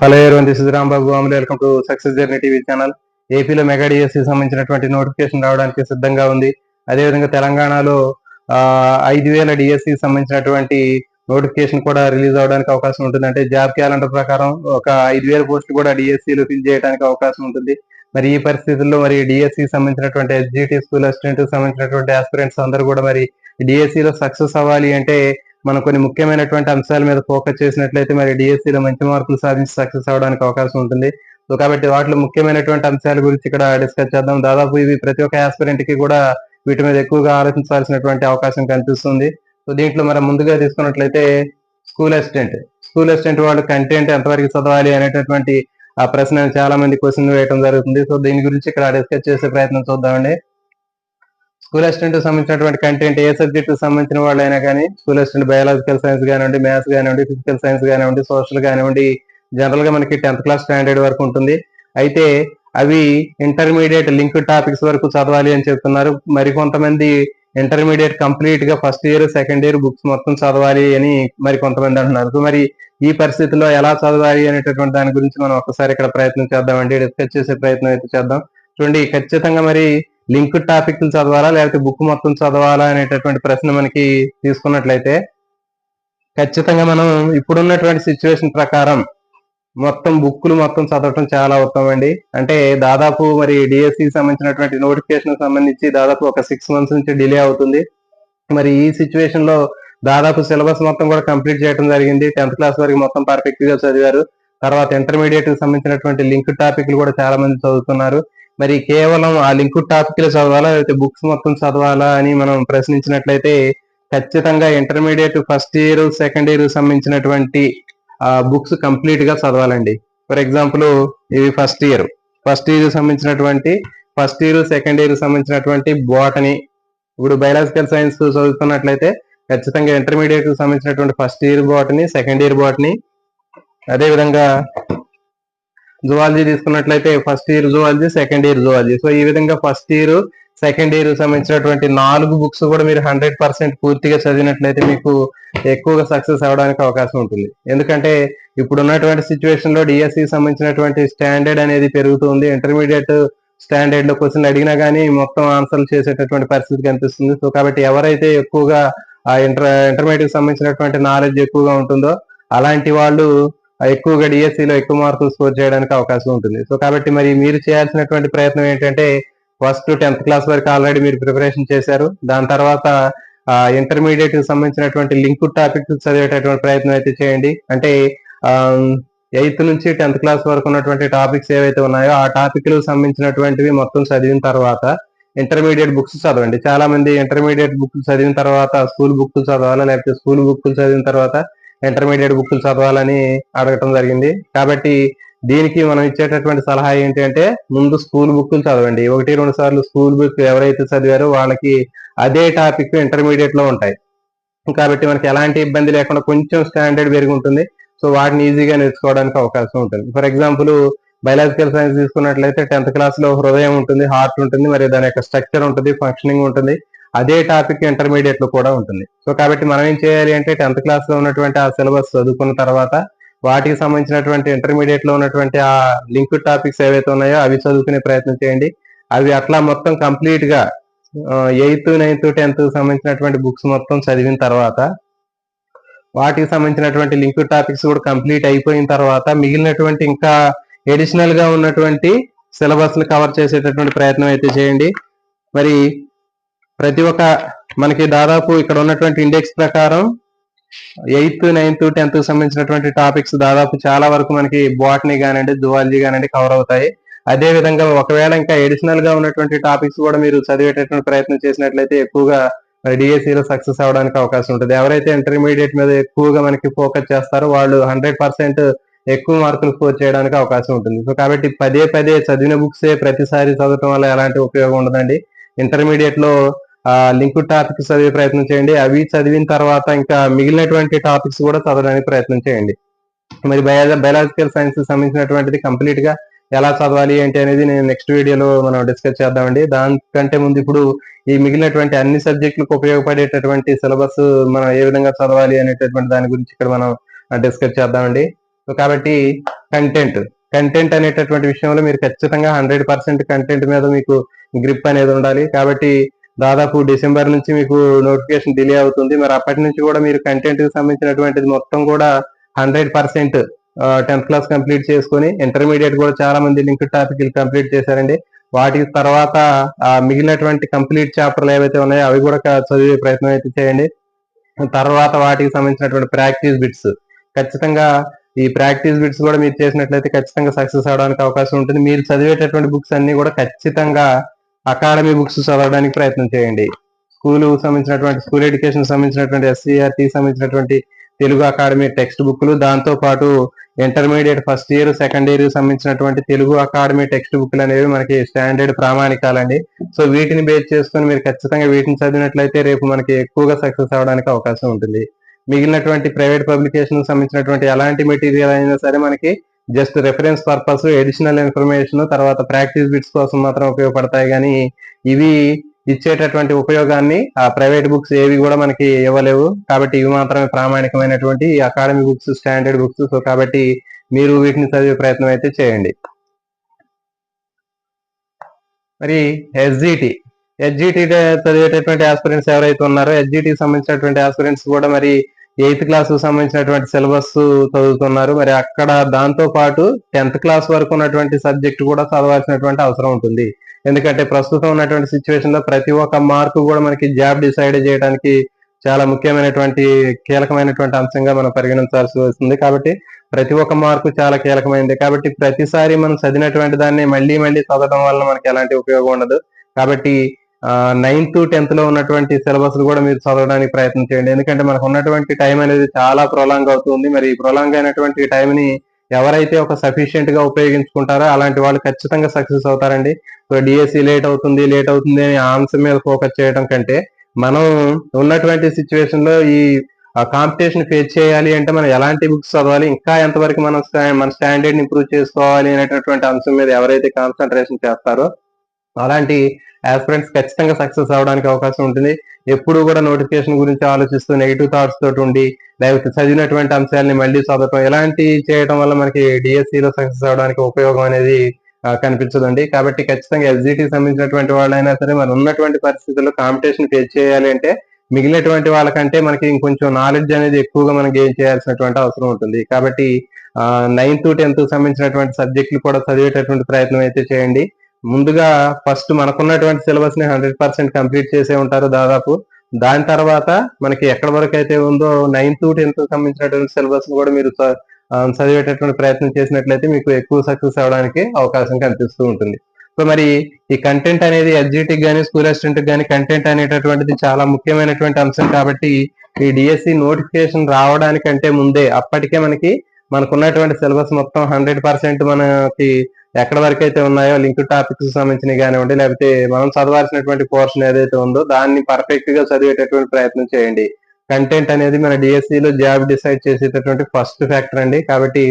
Hello ఎవరు this is Rambabu అమలు welcome to success journey TV channel ఏపీలో మెగా డిఎస్సి సంబంధించినటువంటి నోటిఫికేషన్ రావడానికి సిద్ధంగా ఉంది. అదేవిధంగా తెలంగాణలో ఐదు వేల డిఎస్సి సంబంధించినటువంటి నోటిఫికేషన్ కూడా రిలీజ్ అవడానికి అవకాశం ఉంటుంది అంటే జాబ్ క్యాలెండర్ ప్రకారం ఒక ఐదు వేల పోస్టులు కూడా DSC లో ఫిల్ చేయడానికి అవకాశం ఉంటుంది. మరి ఈ పరిస్థితుల్లో మరి డిఎస్సి సంబంధించినటువంటి ఎస్జిటి స్కూల్ అసిస్టెంట్ సంబంధించినటువంటి ఆస్పిరెంట్స్ అందరూ కూడా మరి డిఎస్సి లో సక్సెస్ అవ్వాలి అంటే మనం కొన్ని ముఖ్యమైనటువంటి అంశాల మీద ఫోకస్ చేసినట్లయితే మరి డిఎస్సిలో లో మంచి మార్కులు సాధించి సక్సెస్ అవడానికి అవకాశం ఉంటుంది. సో కాబట్టి వాటిలో ముఖ్యమైనటువంటి అంశాల గురించి ఇక్కడ డిస్కస్ చేద్దాం. దాదాపు ఇవి ప్రతి ఒక్క ఆస్పిరెంట్కి కూడా వీటి మీద ఎక్కువగా ఆలోచించాల్సినటువంటి అవకాశం కనిపిస్తుంది. సో దీంట్లో మనం ముందుగా తీసుకున్నట్లయితే స్కూల్ అసిస్టెంట్ స్కూల్ అసిస్టెంట్ వాళ్ళు కంటెంట్ ఎంతవరకు చదవాలి అనేటటువంటి ఆ ప్రశ్న చాలా మంది క్వశ్చన్ వేయడం జరుగుతుంది. సో దీని గురించి ఇక్కడ డిస్కస్ చేసే ప్రయత్నం చూద్దామండి. స్కూల్ అసిస్టెంట్ సంబంధించినటువంటి కంటెంట్ ఏ సబ్జెక్ట్ సంబంధించిన వాళ్ళైనా కానీ స్కూల్ అసిస్టెంట్ బయాలజికల్ సైన్స్ కానివ్వండి మ్యాథ్స్ కానివ్వండి ఫిజికల్ సైన్స్ కానివ్వండి సోషల్ కానివ్వండి జనరల్గా మనకి టెన్త్ క్లాస్ స్టాండర్డ్ వరకు ఉంటుంది. అయితే అవి ఇంటర్మీడియట్ లింక్ టాపిక్స్ వరకు చదవాలి అని చెప్తున్నారు. మరి కొంతమంది ఇంటర్మీడియట్ కంప్లీట్గా first year second year books మొత్తం చదవాలి అని మరి కొంతమంది అంటున్నారు. సో మరి ఈ పరిస్థితిలో ఎలా చదవాలి అనేటటువంటి దాని గురించి మనం ఒకసారి ఇక్కడ ప్రయత్నం చేద్దామండి. డిస్కస్ చేసే ప్రయత్నం అయితే చేద్దాం. చూడండి ఖచ్చితంగా మరి లింక్ టాపిక్లు చదవాలా లేకపోతే బుక్ మొత్తం చదవాలా అనేటటువంటి ప్రశ్న మనకి తీసుకున్నట్లయితే ఖచ్చితంగా మనం ఇప్పుడున్నటువంటి సిచ్యువేషన్ ప్రకారం మొత్తం బుక్లు మొత్తం చదవటం చాలా ఉత్తమం అండి అంటే దాదాపు మరి డిఎస్సి సంబంధించినటువంటి నోటిఫికేషన్ సంబంధించి దాదాపు ఒక సిక్స్ మంత్స్ నుంచి డిలే అవుతుంది. మరి ఈ సిచ్యువేషన్లో దాదాపు సిలబస్ మొత్తం కూడా కంప్లీట్ చేయడం జరిగింది. టెన్త్ క్లాస్ వరకు మొత్తం పర్ఫెక్ట్గా చదివారు. తర్వాత ఇంటర్మీడియట్కి సంబంధించినటువంటి లింక్ టాపిక్లు కూడా చాలా మంది చదువుతున్నారు. మరి కేవలం ఆ లింక్ టాపిక్లు చదవాలా? లేకపోతే బుక్స్ మొత్తం చదవాలా అని మనం ప్రశ్నించినట్లయితే ఖచ్చితంగా intermediate first year second year సంబంధించినటువంటి ఆ బుక్స్ కంప్లీట్గా చదవాలండి. ఫర్ ఎగ్జాంపుల్ ఇది ఫస్ట్ ఇయర్ ఫస్ట్ ఇయర్ సంబంధించినటువంటి ఫస్ట్ ఇయర్ సెకండ్ ఇయర్ సంబంధించినటువంటి బాటనీ ఇప్పుడు బయలాజికల్ సైన్స్ చదువుతున్నట్లయితే ఖచ్చితంగా ఇంటర్మీడియట్ సంబంధించినటువంటి first year botany second year botany అదే విధంగా జువాలజీ తీసుకున్నట్లయితే first year zoology second year zoology. So ఈ విధంగా ఫస్ట్ ఇయర్ సెకండ్ ఇయర్ సంబంధించినటువంటి నాలుగు బుక్స్ కూడా మీరు హండ్రెడ్ పర్సెంట్ పూర్తిగా చదివినట్లయితే మీకు ఎక్కువగా సక్సెస్ అవడానికి అవకాశం ఉంటుంది. ఎందుకంటే ఇప్పుడు ఉన్నటువంటి సిచ్యువేషన్లో డిఎస్సి సంబంధించినటువంటి స్టాండర్డ్ అనేది పెరుగుతుంది. ఇంటర్మీడియట్ స్టాండర్డ్లో క్వశ్చన్ అడిగినా కానీ మొత్తం ఆన్సర్లు చేసేటటువంటి పరిస్థితి కనిపిస్తుంది. సో కాబట్టి ఎవరైతే ఎక్కువగా ఆ ఇంటర్ ఇంటర్మీడియట్ సంబంధించినటువంటి నాలెడ్జ్ ఎక్కువగా ఉంటుందో అలాంటి వాళ్ళు ఎక్కువగా డిఎస్సిలో ఎక్కువ మార్కులు స్కోర్ చేయడానికి అవకాశం ఉంటుంది. సో కాబట్టి మరి మీరు చేయాల్సినటువంటి ప్రయత్నం ఏంటంటే ఫస్ట్ టెన్త్ క్లాస్ వరకు ఆల్రెడీ మీరు ప్రిపరేషన్ చేశారు. దాని తర్వాత ఇంటర్మీడియట్కి సంబంధించినటువంటి లింక్ టాపిక్ చదివేటటువంటి ప్రయత్నం అయితే చేయండి. అంటే ఎయిత్ నుంచి టెన్త్ క్లాస్ వరకు ఉన్నటువంటి టాపిక్స్ ఏవైతే ఉన్నాయో ఆ టాపిక్లకు సంబంధించినటువంటివి మొత్తం చదివిన తర్వాత ఇంటర్మీడియట్ బుక్స్ చదవండి. చాలా మంది ఇంటర్మీడియట్ బుక్స్ చదివిన తర్వాత స్కూల్ బుక్స్ చదవాలా లేకపోతే స్కూల్ బుక్స్ చదివిన తర్వాత ఇంటర్మీడియట్ బుక్లు చదవాలని అడగటం జరిగింది. కాబట్టి దీనికి మనం ఇచ్చేటటువంటి సలహా ఏంటి అంటే ముందు స్కూల్ బుక్లు చదవండి. ఒకటి రెండు సార్లు స్కూల్ బుక్ ఎవరైతే చదివారో వాళ్ళకి అదే టాపిక్ ఇంటర్మీడియట్లో ఉంటాయి. కాబట్టి మనకి ఎలాంటి ఇబ్బంది లేకుండా కొంచెం స్టాండర్డ్ పెరిగి ఉంటుంది. సో వాటిని ఈజీగా నేర్చుకోవడానికి అవకాశం ఉంటుంది. ఫర్ ఎగ్జాంపుల్ బయలాజికల్ సైన్స్ తీసుకున్నట్లయితే టెన్త్ క్లాస్లో హృదయం ఉంటుంది హార్ట్ ఉంటుంది మరి దాని యొక్క స్ట్రక్చర్ ఉంటుంది ఫంక్షనింగ్ ఉంటుంది. అదే టాపిక్ ఇంటర్మీడియట్లో కూడా ఉంటుంది. సో కాబట్టి మనం ఏం చేయాలి అంటే టెన్త్ క్లాస్లో ఉన్నటువంటి ఆ సిలబస్ చదువుకున్న తర్వాత వాటికి సంబంధించినటువంటి ఇంటర్మీడియట్లో ఉన్నటువంటి ఆ లింక్ టాపిక్స్ ఏవైతే ఉన్నాయో అవి చదువుకునే ప్రయత్నం చేయండి. అవి అట్లా మొత్తం కంప్లీట్గా ఎయిత్ నైన్త్ టెన్త్ సంబంధించినటువంటి బుక్స్ మొత్తం చదివిన తర్వాత వాటికి సంబంధించినటువంటి లింక్ టాపిక్స్ కూడా కంప్లీట్ అయిపోయిన తర్వాత మిగిలినటువంటి ఇంకా ఎడిషనల్గా ఉన్నటువంటి సిలబస్ని కవర్ చేసేటటువంటి ప్రయత్నం అయితే చేయండి. మరి ప్రతి ఒక్క మనకి దాదాపు ఇక్కడ ఉన్నటువంటి ఇండెక్స్ ప్రకారం ఎయిత్ నైన్త్ టెన్త్ సంబంధించినటువంటి టాపిక్స్ దాదాపు చాలా వరకు మనకి బాటనీ కానివ్వండి జువాలజీ కానివ్వండి కవర్ అవుతాయి. అదే విధంగా ఒకవేళ ఇంకా ఎడిషనల్గా ఉన్నటువంటి టాపిక్స్ కూడా మీరు చదివేటటువంటి ప్రయత్నం చేసినట్లయితే ఎక్కువగా డిఎస్సి లో సక్సెస్ అవడానికి అవకాశం ఉంటుంది. ఎవరైతే ఇంటర్మీడియట్ మీద ఎక్కువగా మనకి ఫోకస్ చేస్తారో వాళ్ళు హండ్రెడ్ పర్సెంట్ ఎక్కువ మార్కులు స్కోర్ చేయడానికి అవకాశం ఉంటుంది. సో కాబట్టి పదే పదే చదివిన బుక్సే ప్రతిసారి చదవటం వల్ల ఎలాంటి ఉపయోగం ఉండదండి. ఇంటర్మీడియట్లో లింక్ టాపిక్స్ చదివే ప్రయత్నం చేయండి. అవి చదివిన తర్వాత ఇంకా మిగిలినటువంటి టాపిక్స్ కూడా చదవడానికి ప్రయత్నం చేయండి. మరి బయాలజికల్ సైన్స్ సంబంధించినటువంటిది కంప్లీట్గా ఎలా చదవాలి ఏంటి అనేది నేను నెక్స్ట్ వీడియోలో మనం డిస్కస్ చేద్దామండి. దానికంటే ముందు ఇప్పుడు ఈ మిగిలినటువంటి అన్ని సబ్జెక్టులకు ఉపయోగపడేటటువంటి సిలబస్ మనం ఏ విధంగా చదవాలి అనేటటువంటి దాని గురించి ఇక్కడ మనం డిస్కస్ చేద్దామండి. సో కాబట్టి కంటెంట్ కంటెంట్ అనేటటువంటి విషయంలో మీరు ఖచ్చితంగా హండ్రెడ్ పర్సెంట్ కంటెంట్ మీద మీకు గ్రిప్ అనేది ఉండాలి. కాబట్టి దాదాపు డిసెంబర్ నుంచి మీకు నోటిఫికేషన్ డిలే అవుతుంది. మరి అప్పటి నుంచి కూడా మీరు కంటెంట్కి సంబంధించినటువంటిది మొత్తం కూడా hundred percent tenth class complete చేసుకొని ఇంటర్మీడియట్ కూడా చాలా మంది లింక్ టాపిక్ కంప్లీట్ చేశారండి. వాటి తర్వాత మిగిలినటువంటి కంప్లీట్ చాప్టర్లు ఏవైతే ఉన్నాయో అవి కూడా చదివే ప్రయత్నం అయితే చేయండి. తర్వాత వాటికి సంబంధించినటువంటి ప్రాక్టీస్ బిట్స్ ఖచ్చితంగా ఈ ప్రాక్టీస్ బిట్స్ కూడా మీరు చేసినట్లయితే ఖచ్చితంగా సక్సెస్ అవడానికి అవకాశం ఉంటుంది. మీరు చదివేటటువంటి బుక్స్ అన్ని కూడా ఖచ్చితంగా అకాడమీ బుక్స్ చదవడానికి ప్రయత్నం చేయండి. స్కూల్ సంబంధించినటువంటి స్కూల్ ఎడ్యుకేషన్ సంబంధించినటువంటి ఎస్సీఆర్టీ సంబంధించినటువంటి తెలుగు అకాడమీ టెక్స్ట్ బుక్లు దాంతో పాటు intermediate first year second year సంబంధించినటువంటి తెలుగు అకాడమీ టెక్స్ట్ బుక్లు అనేవి మనకి స్టాండర్డ్ ప్రామాణికాలండి. సో వీటిని బేస్ చేసుకొని మీరు ఖచ్చితంగా వీటిని చదివినట్లయితే రేపు మనకి ఎక్కువగా సక్సెస్ అవడానికి అవకాశం ఉంటుంది. మిగిలినటువంటి ప్రైవేట్ పబ్లికేషన్ సంబంధించినటువంటి ఎలాంటి మెటీరియల్ అయినా సరే మనకి just reference purpose additional information తర్వాత ప్రాక్టీస్ బిట్స్ కోసం మాత్రం ఉపయోగపడతాయి. కానీ ఇవి ఇచ్చేటటువంటి ఉపయోగాన్ని ఆ ప్రైవేట్ బుక్స్ ఏవి కూడా మనకి ఇవ్వలేవు. కాబట్టి ఇవి మాత్రమే ప్రామాణికమైనటువంటి academy books standard books so కాబట్టి మీరు వీటిని చదివే ప్రయత్నం అయితే చేయండి. మరి ఎస్జిటి ఎస్జిటి చదివేటటువంటి ఆస్పిరెంట్స్ ఎవరైతే ఉన్నారో ఎస్జిటి సంబంధించినటువంటి ఆస్పిరెంట్స్ కూడా మరి ఎయిత్ క్లాస్ సంబంధించినటువంటి సిలబస్ చదువుతున్నారు. మరి అక్కడ దాంతో పాటు టెన్త్ క్లాస్ వరకు ఉన్నటువంటి సబ్జెక్ట్ కూడా చదవాల్సినటువంటి అవసరం ఉంటుంది. ఎందుకంటే ప్రస్తుతం ఉన్నటువంటి సిచ్యువేషన్లో ప్రతి ఒక్క మార్కు కూడా మనకి జాబ్ డిసైడ్ చేయడానికి చాలా ముఖ్యమైనటువంటి కీలకమైనటువంటి అంశంగా మనం పరిగణించాల్సి వస్తుంది. కాబట్టి ప్రతి ఒక్క మార్కు చాలా కీలకమైనది. కాబట్టి ప్రతిసారి మనం చదివినటువంటి దాన్ని మళ్ళీ మళ్ళీ చదవడం వల్ల మనకి ఎలాంటి ఉపయోగం ఉండదు. కాబట్టి నైన్త్ టెన్త్లో ఉన్నటువంటి సిలబస్ కూడా మీరు చదవడానికి ప్రయత్నం చేయండి. ఎందుకంటే మనకు ఉన్నటువంటి టైం అనేది చాలా ప్రొలాంగ్ అవుతుంది. మరి ప్రొలాంగ్ అయినటువంటి టైం ని ఎవరైతే ఒక సఫిషియెంట్గా ఉపయోగించుకుంటారో అలాంటి వాళ్ళు ఖచ్చితంగా సక్సెస్ అవుతారండి. సో డిఎస్సి లేట్ అవుతుంది లేట్ అవుతుంది అని ఆన్సర్ అంశం మీద ఫోకస్ చేయడం కంటే మనం ఉన్నటువంటి సిచ్యువేషన్లో ఈ కాంపిటీషన్ ఫేస్ చేయాలి అంటే మనం ఎలాంటి బుక్స్ చదవాలి ఇంకా ఎంతవరకు మనం మన స్టాండర్డ్ ఇంప్రూవ్ చేసుకోవాలి అనేటటువంటి అంశం మీద ఎవరైతే కాన్సన్ట్రేషన్ చేస్తారో అలాంటి ఆస్పిరెంట్స్ ఖచ్చితంగా సక్సెస్ అవడానికి అవకాశం ఉంటుంది. ఎప్పుడు కూడా నోటిఫికేషన్ గురించి ఆలోచిస్తూ నెగిటివ్ థాట్స్ తోటి ఉండి లేకపోతే చదివినటువంటి అంశాలని మళ్ళీ చదవటం ఇలాంటి చేయడం వల్ల మనకి డిఎస్సి లో సక్సెస్ అవడానికి ఉపయోగం అనేది కనిపించదండి. కాబట్టి ఖచ్చితంగా ఎస్జిటి సంబంధించినటువంటి వాళ్ళైనా సరే మనం ఉన్నటువంటి పరిస్థితుల్లో కాంపిటీషన్ ఫేస్ చేయాలి అంటే మిగిలినటువంటి వాళ్ళకంటే మనకి ఇంకొంచెం నాలెడ్జ్ అనేది ఎక్కువగా మనం గెయిన్ చేయాల్సినటువంటి అవసరం ఉంటుంది. కాబట్టి నైన్త్ టెన్త్ సంబంధించినటువంటి సబ్జెక్టులు కూడా చదివేటటువంటి ప్రయత్నం అయితే చేయండి. ముందుగా ఫస్ట్ మనకున్నటువంటి సిలబస్ని హండ్రెడ్ పర్సెంట్ కంప్లీట్ చేసే ఉంటారు దాదాపు. దాని తర్వాత మనకి ఎక్కడ వరకు అయితే ఉందో నైన్త్ టెన్త్ సంబంధించినటువంటి సిలబస్ని కూడా మీరు చదివేటటువంటి ప్రయత్నం చేసినట్లయితే మీకు ఎక్కువ సక్సెస్ అవడానికి అవకాశం కనిపిస్తూ ఉంటుంది. సో మరి ఈ కంటెంట్ అనేది ఎస్జిటికి కానీ స్కూల్ అసిస్టెంట్ కానీ కంటెంట్ అనేటటువంటిది చాలా ముఖ్యమైనటువంటి అంశం కాబట్టి ఈ డిఎస్సి నోటిఫికేషన్ రావడానికంటే ముందే అప్పటికే మనకి మనకున్నటువంటి సిలబస్ మొత్తం హండ్రెడ్ పర్సెంట్ మనకి ఎక్కడ వరకు అయితే ఉన్నాయో లింక్ టాపిక్స్ సంబంధించిన కానివ్వండి లేకపోతే మనం చదవాల్సినటువంటి పోర్షన్ ఏదైతే ఉందో దాన్ని పర్ఫెక్ట్గా చదివేటటువంటి ప్రయత్నం చేయండి. కంటెంట్ అనేది మన డిఎస్సిలో జాబ్ డిసైడ్ చేసేటటువంటి ఫస్ట్ ఫ్యాక్టర్ అండి. కాబట్టి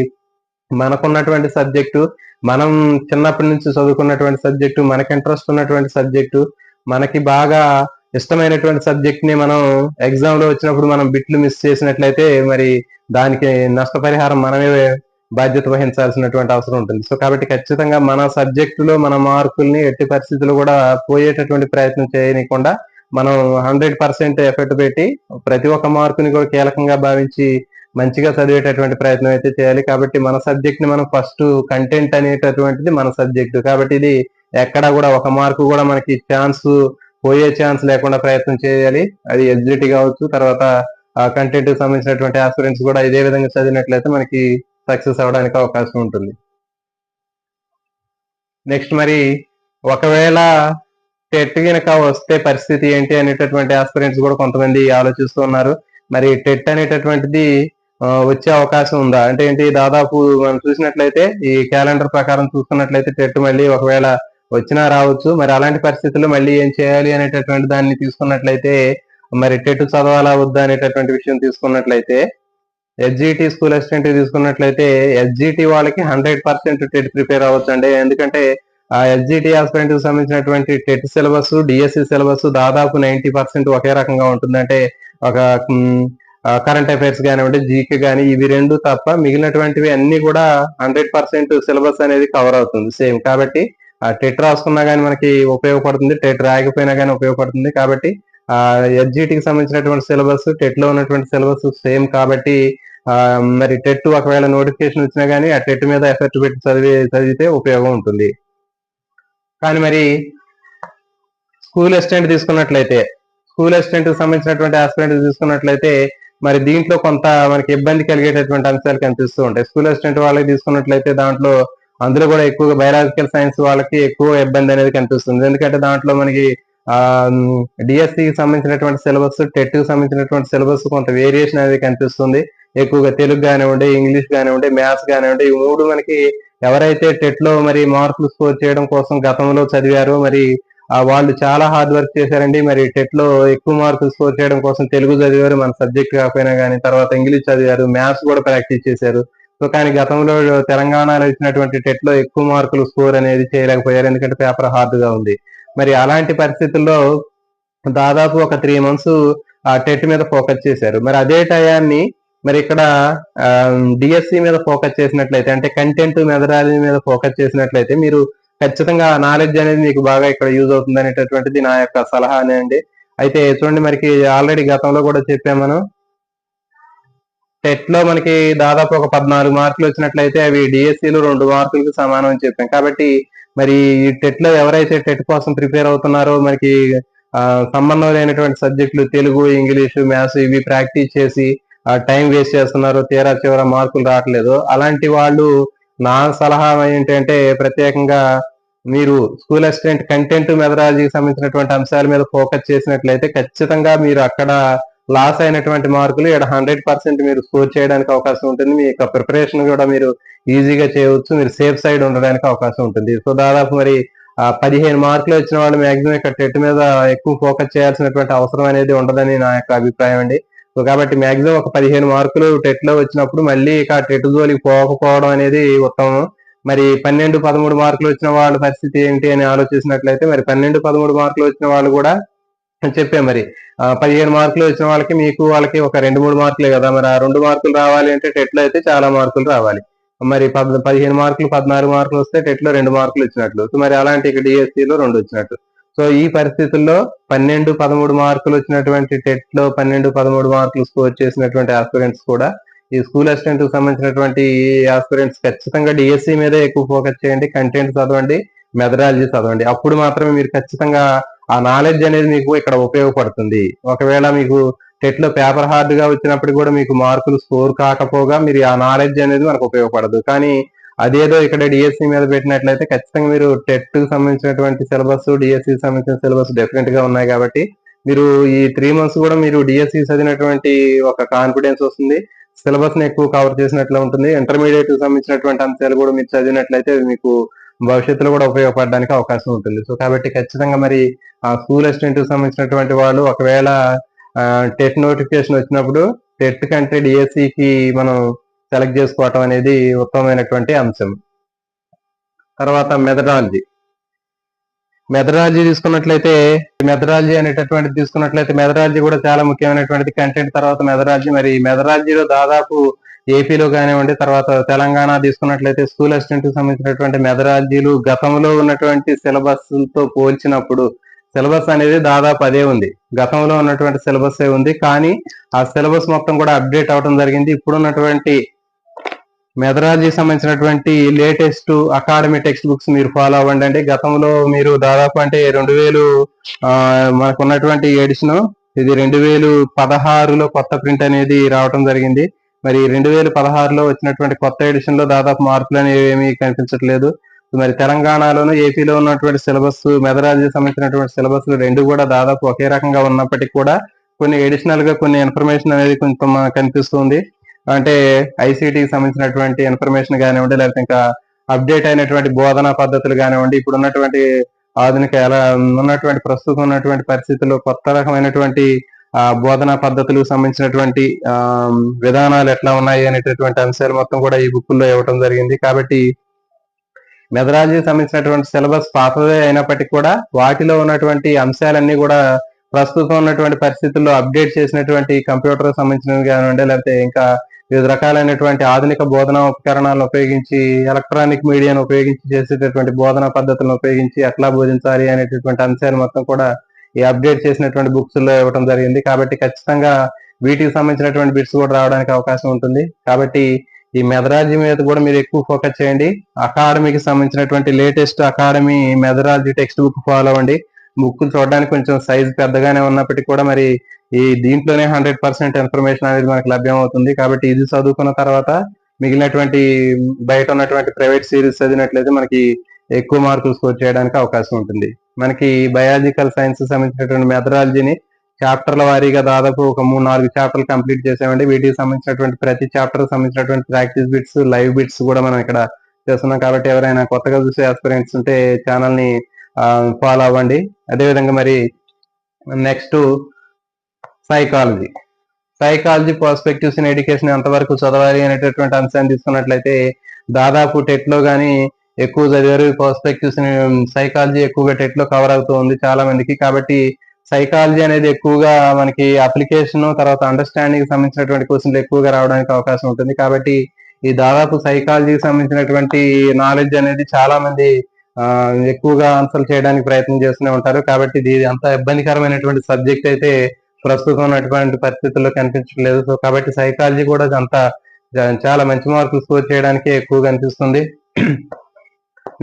మనకున్నటువంటి సబ్జెక్టు మనం చిన్నప్పటి నుంచి చదువుకున్నటువంటి సబ్జెక్టు మనకి ఇంట్రెస్ట్ ఉన్నటువంటి సబ్జెక్టు మనకి బాగా ఇష్టమైనటువంటి సబ్జెక్ట్ని మనం ఎగ్జామ్లో వచ్చినప్పుడు మనం బిట్లు మిస్ చేసినట్లయితే మరి దానికి నష్టపరిహారం మనమే బాధ్యత వహించాల్సినటువంటి అవసరం ఉంటుంది. సో కాబట్టి ఖచ్చితంగా మన సబ్జెక్టులో మన మార్కుల్ని ఎట్టి పరిస్థితుల్లో కూడా పోయేటటువంటి ప్రయత్నం చేయనీయకుండా మనం హండ్రెడ్ పర్సెంట్ ఎఫర్ట్ పెట్టి ప్రతి ఒక్క మార్కుని కూడా కీలకంగా భావించి మంచిగా చదివేటటువంటి ప్రయత్నం అయితే చేయాలి. కాబట్టి మన సబ్జెక్ట్ని మనం ఫస్ట్ కంటెంట్ అనేటటువంటిది మన సబ్జెక్ట్. కాబట్టి ఇది ఎక్కడా కూడా ఒక మార్కు కూడా మనకి ఛాన్స్ పోయే ఛాన్స్ లేకుండా ప్రయత్నం చేయాలి. అది ఎగ్జిట్ కావచ్చు తర్వాత కంటెంట్ సంబంధించినటువంటి ఆస్పిరెంట్స్ కూడా ఇదే విధంగా చదివినట్లయితే మనకి సక్సెస్ అవడానికి అవకాశం ఉంటుంది. నెక్స్ట్ మరి ఒకవేళ టెట్ కనుక వస్తే పరిస్థితి ఏంటి అనేటటువంటి ఆస్పిరెంట్స్ కూడా కొంతమంది ఆలోచిస్తూ ఉన్నారు. మరి టెట్ అనేటటువంటిది వచ్చే అవకాశం ఉందా? అంటే ఏంటి దాదాపు మనం చూసినట్లయితే ఈ క్యాలెండర్ ప్రకారం చూసుకున్నట్లయితే టెట్ మళ్ళీ ఒకవేళ వచ్చినా రావచ్చు. మరి అలాంటి పరిస్థితుల్లో మళ్ళీ ఏం చేయాలి అనేటటువంటి దాన్ని తీసుకున్నట్లయితే మరి టెట్ చదవాలా వద్దా అనేటటువంటి విషయం తీసుకున్నట్లయితే ఎస్జిటి స్కూల్ అసిస్టెంట్ తీసుకున్నట్లయితే ఎస్జిటి వాళ్ళకి హండ్రెడ్ పర్సెంట్ టెట్ ప్రిపేర్ అవ్వచ్చు అండి ఎందుకంటే ఆ ఎస్జిటి అసిస్టెంట్కి సంబంధించినటువంటి టెట్ సిలబస్ డిఎస్సి సిలబస్ దాదాపు నైన్టీ పర్సెంట్ ఒకే రకంగా ఉంటుంది అంటే ఒక కరెంట్ అఫైర్స్ కానివ్వండి జీకే కానీ ఇవి రెండు తప్ప మిగిలినటువంటివి అన్ని కూడా హండ్రెడ్ పర్సెంట్ సిలబస్ అనేది కవర్ అవుతుంది. సేమ్ కాబట్టి టెట్ రాసుకున్నా కానీ మనకి ఉపయోగపడుతుంది టెట్ రాయకపోయినా కానీ ఉపయోగపడుతుంది. కాబట్టి ఎస్జిటికి సంబంధించినటువంటి సిలబస్ టెట్లో ఉన్నటువంటి సిలబస్ సేమ్ కాబట్టి మరి టెట్ ఒకవేళ నోటిఫికేషన్ వచ్చినా కానీ ఆ టెట్ మీద ఎఫెక్ట్ పెట్టి చదివి చదివితే ఉపయోగం ఉంటుంది. కానీ మరి స్కూల్ అసిస్టెంట్ తీసుకున్నట్లయితే స్కూల్ అసిస్టెంట్ సంబంధించినటువంటి ఆస్పిరెంట్ తీసుకున్నట్లయితే మరి దీంట్లో కొంత మనకి ఇబ్బంది కలిగేటటువంటి అంశాలు కనిపిస్తూ ఉంటాయి. స్కూల్ అసిస్టెంట్ వాళ్ళకి తీసుకున్నట్లయితే దాంట్లో అందులో కూడా ఎక్కువగా బయలాజికల్ సైన్స్ వాళ్ళకి ఎక్కువ ఇబ్బంది అనేది కనిపిస్తుంది. ఎందుకంటే దాంట్లో మనకి డిఎస్సి కి సంబంధించినటువంటి సిలబస్ టెట్కి సంబంధించినటువంటి సిలబస్ కొంత వేరియేషన్ అనేది కనిపిస్తుంది. ఎక్కువగా తెలుగు కానివ్వండి ఇంగ్లీష్ కానివ్వండి మ్యాథ్స్ కానివ్వండి ఈ మూడు మనకి ఎవరైతే టెట్లో మరి మార్కులు స్కోర్ చేయడం కోసం గతంలో చదివారో మరి వాళ్ళు చాలా హార్డ్ వర్క్ చేశారండి. మరి టెట్లో ఎక్కువ మార్కులు స్కోర్ చేయడం కోసం తెలుగు చదివారు మన సబ్జెక్ట్ కాకపోయినా కానీ తర్వాత ఇంగ్లీష్ చదివారు మ్యాథ్స్ కూడా ప్రాక్టీస్ చేశారు. సో కానీ గతంలో తెలంగాణలో ఇచ్చినటువంటి టెట్లో ఎక్కువ మార్కులు స్కోర్ అనేది చేయలేకపోయారు. ఎందుకంటే పేపర్ హార్డ్గా ఉంది. మరి అలాంటి పరిస్థితుల్లో దాదాపు ఒక త్రీ మంత్స్ ఆ టెట్ మీద ఫోకస్ చేశారు. మరి అదే టయాన్ని మరి ఇక్కడ డిఎస్సి మీద ఫోకస్ చేసినట్లయితే అంటే కంటెంట్ మెథడాలజీ మీద ఫోకస్ చేసినట్లయితే మీరు ఖచ్చితంగా నాలెడ్జ్ అనేది మీకు బాగా ఇక్కడ యూజ్ అవుతుంది అనేటటువంటిది నా యొక్క సలహా అండి. అయితే చూడండి మనకి ఆల్రెడీ గతంలో కూడా చెప్పాం మనం. టెట్లో మనకి దాదాపు ఒక పద్నాలుగు మార్కులు వచ్చినట్లయితే అవి డిఎస్సి లో రెండు మార్కులకు సమానం అని చెప్పాం. కాబట్టి మరి ఈ టెట్లో ఎవరైతే టెట్ కోసం ప్రిపేర్ అవుతున్నారో మనకి సంబంధం లేనటువంటి సబ్జెక్టులు తెలుగు ఇంగ్లీష్ మ్యాథ్స్ ఇవి ప్రాక్టీస్ చేసి టైం వేస్ట్ చేస్తున్నారు తీరా చివర మార్కులు రావట్లేదు. అలాంటి వాళ్ళు నా సలహా ఏంటంటే ప్రత్యేకంగా మీరు స్కూల్ అసిస్టెంట్ కంటెంట్ మెథడాలజీకి సంబంధించినటువంటి అంశాల మీద ఫోకస్ చేసినట్లయితే ఖచ్చితంగా మీరు అక్కడ లాస్ అయినటువంటి మార్కులు ఇక్కడ హండ్రెడ్ పర్సెంట్ మీరు స్కోర్ చేయడానికి అవకాశం ఉంటుంది. మీ యొక్క ప్రిపరేషన్ కూడా మీరు ఈజీగా చేయవచ్చు. మీరు సేఫ్ సైడ్ ఉండడానికి అవకాశం ఉంటుంది. సో దాదాపు మరి పదిహేను మార్కులు వచ్చిన వాళ్ళు మాక్సిమం ఇక్కడ టెట్ మీద ఎక్కువ ఫోకస్ చేయాల్సినటువంటి అవసరం అనేది ఉండదని నా యొక్క అభిప్రాయం అండి. సో కాబట్టి మాక్సిమం ఒక పదిహేను మార్కులు టెట్లో వచ్చినప్పుడు మళ్ళీ ఇక టెట్ జోలికి పోకపోవడం అనేది ఉత్తమం. మరి పన్నెండు పదమూడు మార్కులు వచ్చిన వాళ్ళ పరిస్థితి ఏంటి అని ఆలోచించినట్లయితే మరి పన్నెండు పదమూడు మార్కులు వచ్చిన వాళ్ళు కూడా చెప్పే మరి. పదిహేను మార్కులు వచ్చిన వాళ్ళకి మీకు వాళ్ళకి ఒక రెండు మూడు మార్కులే కదా మరి. ఆ రెండు మార్కులు రావాలి అంటే టెట్లో అయితే చాలా మార్కులు రావాలి. మరి పద్ పదిహేను మార్కులు పద్నాలుగు మార్కులు వస్తే టెట్లో రెండు మార్కులు వచ్చినట్లు సో మరి అలాంటి ఇక్కడ డిఎస్సిలో రెండు వచ్చినట్టు. సో ఈ పరిస్థితుల్లో పన్నెండు పదమూడు మార్కులు వచ్చినటువంటి టెట్లో పన్నెండు పదమూడు మార్కులు స్కోర్ చేసినటువంటి ఆస్పిరెంట్స్ కూడా ఈ స్కూల్ అసిస్టెంట్కి సంబంధించినటువంటి ఆస్పిరెంట్స్ ఖచ్చితంగా డిఎస్సి మీద ఎక్కువ ఫోకస్ చేయండి కంటెంట్ చదవండి మెథడాలజీ చదవండి. అప్పుడు మాత్రమే మీరు ఖచ్చితంగా ఆ నాలెడ్జ్ అనేది మీకు ఇక్కడ ఉపయోగపడుతుంది. ఒకవేళ మీకు టెట్లో పేపర్ హార్డ్గా వచ్చినప్పుడు కూడా మీకు మార్కులు స్కోర్ కాకపోగా మీరు ఆ నాలెడ్జ్ అనేది మనకు ఉపయోగపడదు. కానీ అదేదో ఇక్కడ డిఎస్సి మీద పెట్టినట్లయితే ఖచ్చితంగా మీరు టెట్కు సంబంధించినటువంటి సిలబస్ డిఎస్సి సంబంధించిన సిలబస్ డెఫినెట్గా ఉన్నాయి కాబట్టి మీరు ఈ త్రీ మంత్స్ కూడా మీరు డిఎస్సి చదివినటువంటి ఒక కాన్ఫిడెన్స్ వస్తుంది. సిలబస్ని ఎక్కువ కవర్ చేసినట్లు ఉంటుంది. ఇంటర్మీడియట్ సంబంధించినటువంటి అంశాలు కూడా మీరు చదివినట్లయితే మీకు భవిష్యత్తులో కూడా ఉపయోగపడడానికి అవకాశం ఉంటుంది. సో కాబట్టి ఖచ్చితంగా మరి ఆ స్కూల్ అసిస్టెంట్ సంబంధించినటువంటి వాళ్ళు ఒకవేళ టెట్ నోటిఫికేషన్ వచ్చినప్పుడు టెట్ కంటే డిఎస్సికి మనం సెలెక్ట్ చేసుకోవటం అనేది ఉత్తమమైనటువంటి అంశం. తర్వాత మెథడాలజీ. మెథడాలజీ తీసుకున్నట్లయితే మెథడాలజీ అనేటటువంటిది తీసుకున్నట్లయితే మెథడాలజీ కూడా చాలా ముఖ్యమైనటువంటిది. కంటెంట్ తర్వాత మెథడాలజీ. మరి మెథడాలజీలో దాదాపు ఏపీలో కానివ్వండి తర్వాత తెలంగాణ తీసుకున్నట్లయితే స్కూల్ అసిస్టెంట్కి సంబంధించినటువంటి మెథడాలజీలు గతంలో ఉన్నటువంటి సిలబస్తో పోల్చినప్పుడు సిలబస్ అనేది దాదాపు అదే ఉంది. గతంలో ఉన్నటువంటి సిలబస్ ఉంది. కానీ ఆ సిలబస్ మొత్తం కూడా అప్డేట్ అవడం జరిగింది. ఇప్పుడున్నటువంటి మెథడాలజీ సంబంధించినటువంటి లేటెస్ట్ అకాడమీ టెక్స్ట్ బుక్స్ మీరు ఫాలో అవ్వండి. అంటే గతంలో మీరు దాదాపు అంటే రెండు వేలు ఆ, మనకు ఉన్నటువంటి ఎడిషన్ ఇది రెండు వేలు పదహారులో కొత్త ప్రింట్ అనేది రావడం జరిగింది. మరి రెండు వేల పదహారులో వచ్చినటువంటి కొత్త ఎడిషన్లో దాదాపు మార్పులు అనేవి ఏమీ కనిపించట్లేదు. మరి తెలంగాణలోను ఏపీలో ఉన్నటువంటి సిలబస్ మెథడాలజీ సంబంధించినటువంటి సిలబస్ రెండు కూడా దాదాపు ఒకే రకంగా ఉన్నప్పటికీ కూడా కొన్ని ఎడిషనల్గా కొన్ని ఇన్ఫర్మేషన్ అనేది కొంచెం కనిపిస్తుంది. అంటే ఐసీటీకి సంబంధించినటువంటి ఇన్ఫర్మేషన్ కానివ్వండి లేకపోతే ఇంకా అప్డేట్ అయినటువంటి బోధనా పద్ధతులు కానివ్వండి ఇప్పుడు ఉన్నటువంటి ఆధునిక ఎలా ఉన్నటువంటి ప్రస్తుతం ఉన్నటువంటి పరిస్థితుల్లో కొత్త రకమైనటువంటి బోధనా పద్ధతులకు సంబంధించినటువంటి ఆ విధానాలు ఎట్లా ఉన్నాయి అనేటటువంటి అంశాలు మొత్తం కూడా ఈ బుక్లో ఇవ్వటం జరిగింది. కాబట్టి మెదరాజీకి సంబంధించినటువంటి సిలబస్ పాతదే అయినప్పటికీ కూడా వాటిలో ఉన్నటువంటి అంశాలన్నీ కూడా ప్రస్తుతం ఉన్నటువంటి పరిస్థితుల్లో అప్డేట్ చేసినటువంటి కంప్యూటర్ సంబంధించినవి కానివ్వండి లేకపోతే ఇంకా వివిధ రకాలైనటువంటి ఆధునిక బోధనా ఉపకరణాలను ఉపయోగించి ఎలక్ట్రానిక్ మీడియాను ఉపయోగించి చేసేటటువంటి బోధనా పద్ధతులను ఉపయోగించి ఎట్లా బోధించాలి అనేటటువంటి అంశాలు మొత్తం కూడా ఈ అప్డేట్ చేసినటువంటి బుక్స్లో ఇవ్వడం జరిగింది. కాబట్టి ఖచ్చితంగా వీటికి సంబంధించినటువంటి బిట్స్ కూడా రావడానికి అవకాశం ఉంటుంది. కాబట్టి ఈ మెథడాలజీ మీద కూడా మీరు ఎక్కువ ఫోకస్ చేయండి. అకాడమీకి సంబంధించినటువంటి latest academy methodology text book follow అవ్వండి బుక్ చూడడానికి కొంచెం సైజ్ పెద్దగానే ఉన్నప్పటికీ కూడా మరి ఈ దీంట్లోనే హండ్రెడ్ పర్సెంట్ ఇన్ఫర్మేషన్ అనేది మనకు లభ్యం అవుతుంది కాబట్టి ఇది చదువుకున్న తర్వాత మిగిలినటువంటి బయట ఉన్నటువంటి ప్రైవేట్ సిరీస్ చదివినట్లయితే మనకి ఎక్కువ మార్కులు స్కోర్ చేయడానికి అవకాశం ఉంటుంది. మనకి బయాలజికల్ సైన్స్ సంబంధించినటువంటి మెథడాలజీని చాప్టర్ల వారీగా దాదాపు ఒక మూడు నాలుగు చాప్టర్లు కంప్లీట్ చేసామండి. వీటికి సంబంధించినటువంటి ప్రతి చాప్టర్ సంబంధించినటువంటి ప్రాక్టీస్ బిట్స్ లైవ్ బిట్స్ కూడా మనం ఇక్కడ చేస్తున్నాం. కాబట్టి ఎవరైనా కొత్తగా చూసే ఆస్పిరెంట్స్ ఉంటే ఛానల్ని ఫాలో అవ్వండి. అదేవిధంగా మరి next psychology psychology perspectives in education ఎంతవరకు చదవాలి అనేటటువంటి అంశాన్ని తీసుకున్నట్లయితే దాదాపు టెట్లో కానీ ఎక్కువ చదివారు పర్స్పెక్టివ్స్ సైకాలజీ ఎక్కువగా టెట్లో కవర్ అవుతూ ఉంది చాలా మందికి. కాబట్టి సైకాలజీ అనేది ఎక్కువగా మనకి అప్లికేషన్ తర్వాత అండర్స్టాండింగ్ సంబంధించినటువంటి క్వశ్చన్లు ఎక్కువగా రావడానికి అవకాశం ఉంటుంది. కాబట్టి ఈ దాదాపు సైకాలజీకి సంబంధించినటువంటి నాలెడ్జ్ అనేది చాలా మంది ఎక్కువగా ఆన్సర్ చేయడానికి ప్రయత్నం చేస్తూనే ఉంటారు. కాబట్టి ఇది అంత ఇబ్బందికరమైనటువంటి సబ్జెక్ట్ అయితే ప్రస్తుతం ఉన్నటువంటి పరిస్థితుల్లో కనిపించట్లేదు. సో కాబట్టి సైకాలజీ కూడా అంత చాలా మంచి మార్కులు స్కోర్ చేయడానికి ఎక్కువగా అనిపిస్తుంది.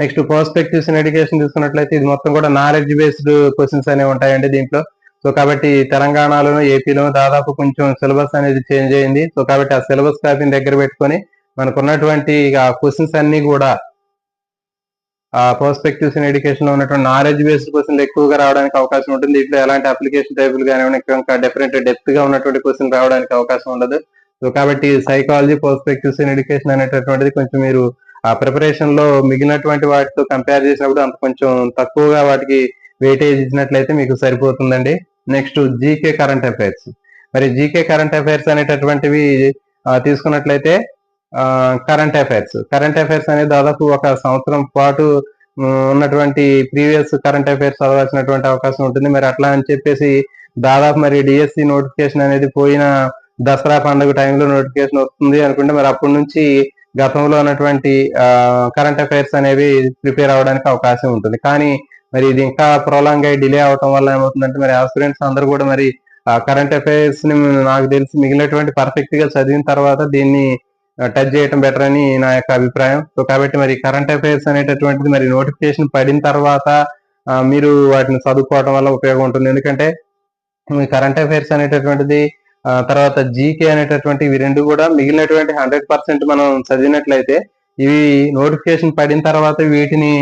నెక్స్ట్ పర్స్పెక్టివ్స్ ఇన్ ఎడ్యుకేషన్ తీసుకున్నట్లయితే ఇది మొత్తం కూడా నాలెడ్జ్ బేస్డ్ క్వశ్చన్స్ అనేవి ఉంటాయండి దీంట్లో. సో కాబట్టి తెలంగాణలోను ఏపీలో దాదాపు కొంచెం సిలబస్ అనేది చేంజ్ అయింది. సో కాబట్టి ఆ సిలబస్ కాపీని దగ్గర పెట్టుకొని మనకు ఉన్నటువంటి ఆ క్వశ్చన్స్ అన్ని కూడా ఆ పర్స్పెక్టివ్స్ ఇన్ ఎడ్యుకేషన్లో ఉన్నటువంటి నాలెడ్జ్ బేస్డ్ క్వశ్చన్లు ఎక్కువగా రావడానికి అవకాశం ఉంటుంది. దీంట్లో ఎలాంటి అప్లికేషన్ టైపులు కానివ్వండి ఇంకా డిఫరెంట్ డెప్త్గా ఉన్నటువంటి క్వశ్చన్ రావడానికి అవకాశం ఉండదు. సో కాబట్టి సైకాలజీ పర్స్పెక్టివ్స్ ఇన్ ఎడ్యుకేషన్ అనేటటువంటిది కొంచెం మీరు ఆ ప్రిపరేషన్లో మిగిలినటువంటి వాటితో కంపేర్ చేసినప్పుడు అంత కొంచెం తక్కువగా వాటికి వెయిటేజ్ ఇచ్చినట్లయితే మీకు సరిపోతుందండి. నెక్స్ట్ జీకే కరెంట్ అఫైర్స్ మరి జీకే కరెంట్ అఫైర్స్ అనేటటువంటివి తీసుకున్నట్లయితే కరెంట్ అఫైర్స్ కరెంట్ అఫైర్స్ అనేది దాదాపు ఒక సంవత్సరం పాటు ఉన్నటువంటి ప్రీవియస్ కరెంట్ అఫైర్స్ చదవాల్సినటువంటి అవకాశం ఉంటుంది. మరి అట్లా అని చెప్పేసి దాదాపు మరి డిఎస్సి నోటిఫికేషన్ అనేది పోయిన దసరా పండుగ టైంలో నోటిఫికేషన్ వస్తుంది అనుకుంటే మరి అప్పటి నుంచి గతంలో ఉన్నటువంటి కరెంట్ అఫైర్స్ అనేవి ప్రిపేర్ అవ్వడానికి అవకాశం ఉంటుంది. కానీ మరి ఇది ఇంకా ప్రొలాంగ్ అయ్యి డిలే అవటం వల్ల ఏమవుతుందంటే మరి ఆస్పిరెంట్స్ అందరూ కూడా మరి కరెంట్ అఫైర్స్ని నాకు తెలిసి మిగిలినటువంటి పర్ఫెక్ట్గా చదివిన తర్వాత దీన్ని టచ్ చేయటం బెటర్ అని నా యొక్క అభిప్రాయం. సో కాబట్టి మరి కరెంట్ అఫైర్స్ అనేటటువంటిది మరి నోటిఫికేషన్ పడిన తర్వాత మీరు వాటిని చదువుకోవడం వల్ల ఉపయోగం ఉంటుంది. ఎందుకంటే కరెంట్ అఫైర్స్ అనేటటువంటిది తర్వాత జీకే అనేటటువంటి ఇవి రెండు కూడా మిగిలినటువంటి హండ్రెడ్ పర్సెంట్ మనం చదివినట్లయితే ఇవి నోటిఫికేషన్ పడిన తర్వాత వీటిని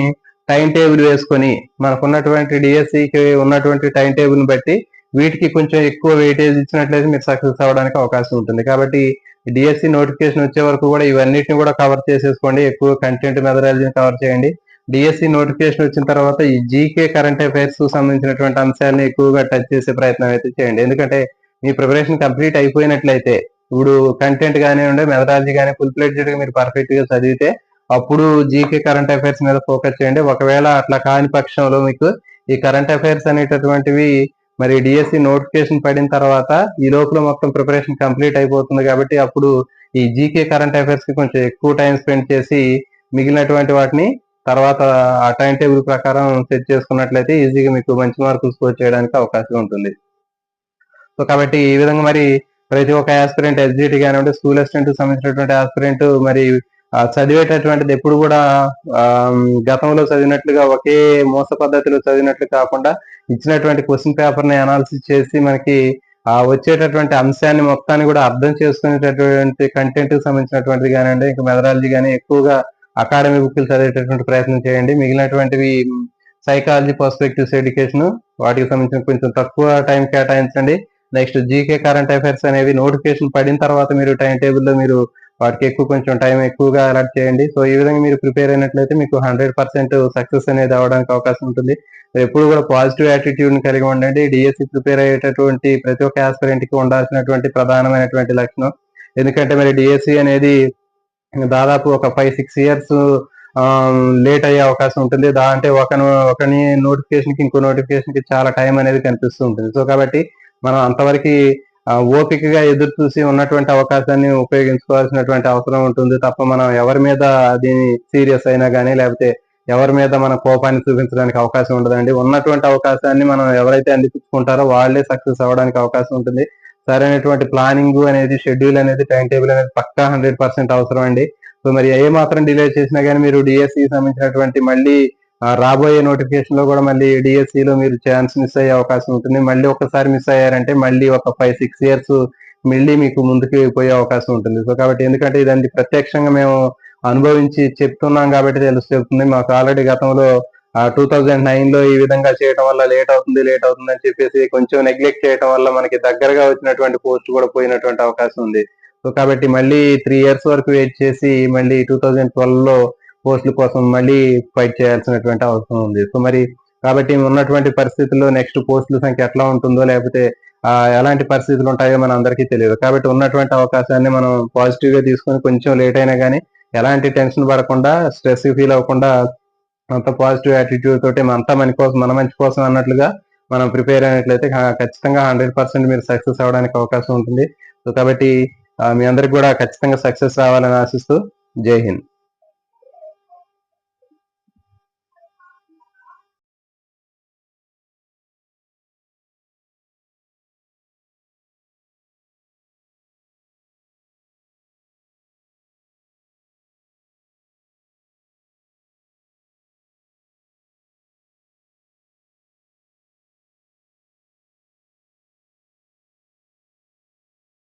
టైం టేబుల్ వేసుకొని మనకు ఉన్నటువంటి డిఎస్సికి ఉన్నటువంటి టైం టేబుల్ని బట్టి వీటికి కొంచెం ఎక్కువ వెయిటేజ్ ఇచ్చినట్లయితే మీరు సక్సెస్ అవ్వడానికి అవకాశం ఉంటుంది. కాబట్టి డిఎస్సి నోటిఫికేషన్ వచ్చే వరకు కూడా ఇవన్నిటిని కూడా కవర్ చేసేసుకోండి. ఎక్కువ కంటెంట్ మెథడాలజీని కవర్ చేయండి. డిఎస్సి నోటిఫికేషన్ వచ్చిన తర్వాత ఈ జీకే కరెంట్ అఫైర్స్ సంబంధించినటువంటి అంశాలను ఎక్కువగా టచ్ చేసే ప్రయత్నం అయితే చేయండి. ఎందుకంటే మీ ప్రిపరేషన్ కంప్లీట్ అయిపోయినట్లయితే ఇప్పుడు కంటెంట్ కానివ్వండి మెథడాలజీ కానీ ఫుల్ ప్లేటెడ్గా మీరు పర్ఫెక్ట్గా చదివితే అప్పుడు జీకే కరెంట్ అఫైర్స్ మీద ఫోకస్ చేయండి. ఒకవేళ అట్లా కాని పక్షంలో మీకు ఈ కరెంట్ అఫైర్స్ అనేటటువంటివి మరి డిఎస్సి నోటిఫికేషన్ పడిన తర్వాత ఈ లోపల మొత్తం ప్రిపరేషన్ కంప్లీట్ అయిపోతుంది కాబట్టి అప్పుడు ఈ జీకే కరెంట్ అఫైర్స్కి కొంచెం ఎక్కువ టైం స్పెండ్ చేసి మిగిలినటువంటి వాటిని తర్వాత ఆ టైం టేబుల్ ప్రకారం సెట్ చేసుకున్నట్లయితే ఈజీగా మీకు మంచి మార్కులు స్కోర్ చేయడానికి అవకాశం ఉంటుంది. సో కాబట్టి ఈ విధంగా మరి ప్రతి ఒక్క ఆస్పిరెంట్ ఎస్జిటి కానివ్వండి స్కూల్ అసిస్టెంట్ సంబంధించినటువంటి ఆస్పిరెంట్ మరి చదివేటటువంటిది ఎప్పుడు కూడా గతంలో చదివినట్లుగా ఒకే మోస పద్ధతిలో చదివినట్లు కాకుండా ఇచ్చినటువంటి క్వశ్చన్ పేపర్ని అనాలిసిస్ చేసి మనకి ఆ వచ్చేటటువంటి అంశాన్ని మొత్తాన్ని కూడా అర్థం చేసుకునేటటువంటి కంటెంట్కి సంబంధించినటువంటిది కానివ్వండి ఇంకా మెథడాలజీ కానీ ఎక్కువగా అకాడమీ బుక్లు చదివేటటువంటి ప్రయత్నం చేయండి. మిగిలినటువంటివి సైకాలజీ పర్స్పెక్టివ్స్ ఎడ్యుకేషన్ వాటికి సంబంధించిన కొంచెం తక్కువ టైం కేటాయించండి. నెక్స్ట్ జీకే కరెంట్ అఫైర్స్ అనేవి నోటిఫికేషన్ పడిన తర్వాత మీరు టైం టేబుల్లో మీరు వాటికి ఎక్కువ కొంచెం టైం ఎక్కువగా అలర్ట్ చేయండి. సో ఈ విధంగా మీరు ప్రిపేర్ అయినట్లయితే మీకు హండ్రెడ్ పర్సెంట్ సక్సెస్ అనేది అవడానికి అవకాశం ఉంటుంది. ఎప్పుడు కూడా పాజిటివ్ యాటిట్యూడ్ని కలిగి ఉండండి. డిఎస్సి ప్రిపేర్ అయ్యేటటువంటి ప్రతి ఒక్క ఆస్పిరెంట్కి ఉండాల్సినటువంటి ప్రధానమైనటువంటి లక్షణం. ఎందుకంటే మరి డిఎస్సి అనేది దాదాపు ఒక ఫైవ్ సిక్స్ ఇయర్స్ లేట్ అయ్యే అవకాశం ఉంటుంది. దా అంటే ఒక ఒకని నోటిఫికేషన్కి ఇంకో నోటిఫికేషన్కి చాలా టైం అనేది కనిపిస్తూ ఉంటుంది. సో కాబట్టి మనం అంతవరకు ఓపికగా ఎదురు చూసి ఉన్నటువంటి అవకాశాన్ని ఉపయోగించుకోవాల్సినటువంటి అవసరం ఉంటుంది తప్ప మనం ఎవరి మీద అది సీరియస్ అయినా కానీ లేకపోతే ఎవరి మీద మన కోపాన్ని చూపించడానికి అవకాశం ఉండదండి. ఉన్నటువంటి అవకాశాన్ని మనం ఎవరైతే అందిపించుకుంటారో వాళ్ళే సక్సెస్ అవ్వడానికి అవకాశం ఉంటుంది. సరైనటువంటి ప్లానింగ్ అనేది షెడ్యూల్ అనేది టైం టేబుల్ అనేది పక్కా హండ్రెడ్ పర్సెంట్ అవసరం అండి. సో మరి ఏ మాత్రం డిలే చేసినా కానీ మీరు డిఎస్సి సంబంధించినటువంటి మళ్ళీ రాబోయే నోటిఫికేషన్లో కూడా మళ్ళీ DSE లో మీరు ఛాన్స్ మిస్ అయ్యే అవకాశం ఉంటుంది. మళ్ళీ ఒకసారి మిస్ అయ్యారంటే మళ్ళీ ఒక ఫైవ్ సిక్స్ ఇయర్స్ మళ్ళీ మీకు ముందుకు పోయే అవకాశం ఉంటుంది. సో కాబట్టి ఎందుకంటే ఇదండి ప్రత్యక్షంగా మేము అనుభవించి చెప్తున్నాం కాబట్టి తెలుసు చెప్తుంది. మాకు ఆల్రెడీ గతంలో టూ థౌజండ్ నైన్లో ఈ విధంగా చేయడం వల్ల లేట్ అవుతుంది లేట్ అవుతుంది అని చెప్పేసి కొంచెం నెగ్లెక్ట్ చేయడం వల్ల మనకి దగ్గరగా వచ్చినటువంటి పోస్ట్ కూడా పోయినటువంటి అవకాశం ఉంది. సో కాబట్టి మళ్ళీ త్రీ ఇయర్స్ వరకు వెయిట్ చేసి మళ్ళీ టూ థౌజండ్ ట్వెల్వ్లో పోస్టుల కోసం మళ్ళీ ఫైట్ చేయాల్సినటువంటి అవసరం ఉంది. సో మరి కాబట్టి ఉన్నటువంటి పరిస్థితుల్లో నెక్స్ట్ పోస్టుల సంఖ్య ఎట్లా ఉంటుందో లేకపోతే ఎలాంటి పరిస్థితులు ఉంటాయో మన అందరికీ తెలియదు. కాబట్టి ఉన్నటువంటి అవకాశాన్ని మనం పాజిటివ్గా తీసుకొని కొంచెం లేట్ అయినా కానీ ఎలాంటి టెన్షన్ పడకుండా స్ట్రెస్ ఫీల్ అవ్వకుండా అంత పాజిటివ్ యాటిట్యూడ్ తోటి అంతా మన కోసం మన మంచి కోసం అన్నట్లుగా మనం ప్రిపేర్ అయినట్లయితే ఖచ్చితంగా హండ్రెడ్ పర్సెంట్ మీరు సక్సెస్ అవ్వడానికి అవకాశం ఉంటుంది. సో కాబట్టి మీ అందరికి కూడా ఖచ్చితంగా సక్సెస్ రావాలని ఆశిస్తూ జై హింద్.